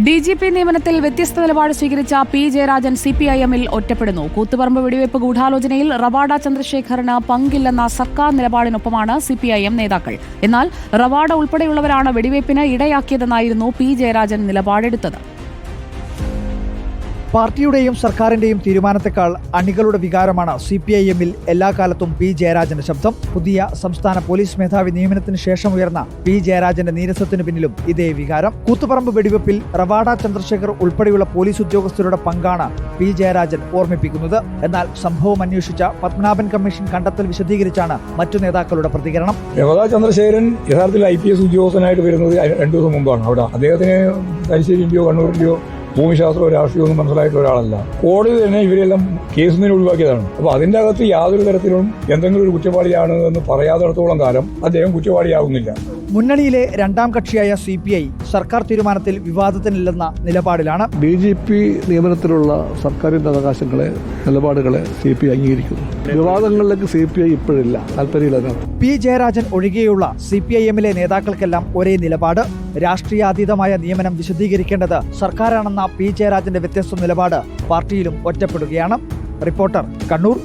D G P നിയമനത്തിൽ വ്യത്യസ്ത നിലപാട് സ്വീകരിച്ച P Jayarajan C P I എമ്മിൽ ഒറ്റപ്പെടുന്നു. കൂത്തുപറമ്പ് വെടിവയ്പ് ഗൂഢാലോചനയിൽ റവാഡ ചന്ദ്രശേഖറിന് പങ്കില്ലെന്ന സർക്കാർ നിലപാടിനൊപ്പമാണ് സി പി ഐ എം നേതാക്കൾ. എന്നാൽ റവാഡ ഉൾപ്പെടെയുള്ളവരാണ് വെടിവയ്പിന് ഇടയാക്കിയതെന്നായിരുന്നു പി ജയരാജൻ നിലപാടെടുത്തത്. പാർട്ടിയുടെയും സർക്കാരിന്റെയും തീരുമാനത്തെക്കാൾ അണികളുടെ വികാരമാണ് സി പി ഐ എമ്മിൽ എല്ലാ കാലത്തും പി ജയരാജന്റെ ശബ്ദം. പുതിയ സംസ്ഥാന പോലീസ് മേധാവി നിയമനത്തിന് ശേഷം ഉയർന്ന പി ജയരാജന്റെ നീരസത്തിന് പിന്നിലും ഇതേ വികാരം. കൂത്തുപറമ്പ് വെടിവെപ്പിൽ റവാഡ ചന്ദ്രശേഖർ ഉൾപ്പെടെയുള്ള പോലീസ് ഉദ്യോഗസ്ഥരുടെ പങ്കാണ് പി ജയരാജൻ ഓർമ്മിപ്പിക്കുന്നത്. എന്നാൽ സംഭവം അന്വേഷിച്ച പത്മനാഭൻ കമ്മീഷൻ കണ്ടെത്തൽ വിശദീകരിച്ചാണ് മറ്റു നേതാക്കളുടെ പ്രതികരണം. രവാഡ ചന്ദ്രശേഖരൻ യഥാർത്ഥത്തിൽ ഐ പി എസ് ഉദ്യോഗസ്ഥനായിട്ട് വരുന്നത് രണ്ടു ദിവസം മുമ്പാണ്. അവിടെ അദ്ദേഹത്തിന് തലശ്ശേരിന്റെയോ കണ്ണൂരിന്റെയോ രാഷ്ട്രീയമോ ഒന്നും മനസ്സിലായിട്ടുള്ള ഒരാളല്ല. കോടതി തന്നെ ഇവരെല്ലാം കേസിൽ നിന്ന് ഒഴിവാക്കിയതാണ്. അപ്പൊ അതിന്റെ അകത്ത് യാതൊരു തരത്തിലും എന്തെങ്കിലും ഒരു കുറ്റവാളിയാണ് എന്ന് പറയാത്തിടത്തോളം കാലം അദ്ദേഹം കുറ്റവാളിയാകുന്നില്ല മുന്നണിയിലെ രണ്ടാം കക്ഷിയായ സി പി ഐ സർക്കാർ തീരുമാനത്തിൽ വിവാദത്തിനില്ലെന്ന നിലപാടിലാണ്. ബി ജെ പി നിയമനത്തിലുള്ള സർക്കാരിന്റെ അവകാശങ്ങളെ നിലപാടുകളെ സി പി ഐ അംഗീകരിക്കുന്നു. വിവാദങ്ങളിലേക്ക് സി പി ഐ ഇപ്പോഴില്ല. താല്പര്യമില്ല പി ജയരാജൻ ഒഴികെയുള്ള സി പി ഐ എമ്മിലെ നേതാക്കൾക്കെല്ലാം ഒരേ നിലപാട്. രാഷ്ട്രീയാതീതമായ നിയമനം വിശദീകരിക്കേണ്ടത് സർക്കാരാണെന്ന പി ജയരാജന്റെ വ്യത്യസ്ത നിലപാട് പാർട്ടിയിലും ഒറ്റപ്പെടുകയാണ്. റിപ്പോർട്ടർ കണ്ണൂർ.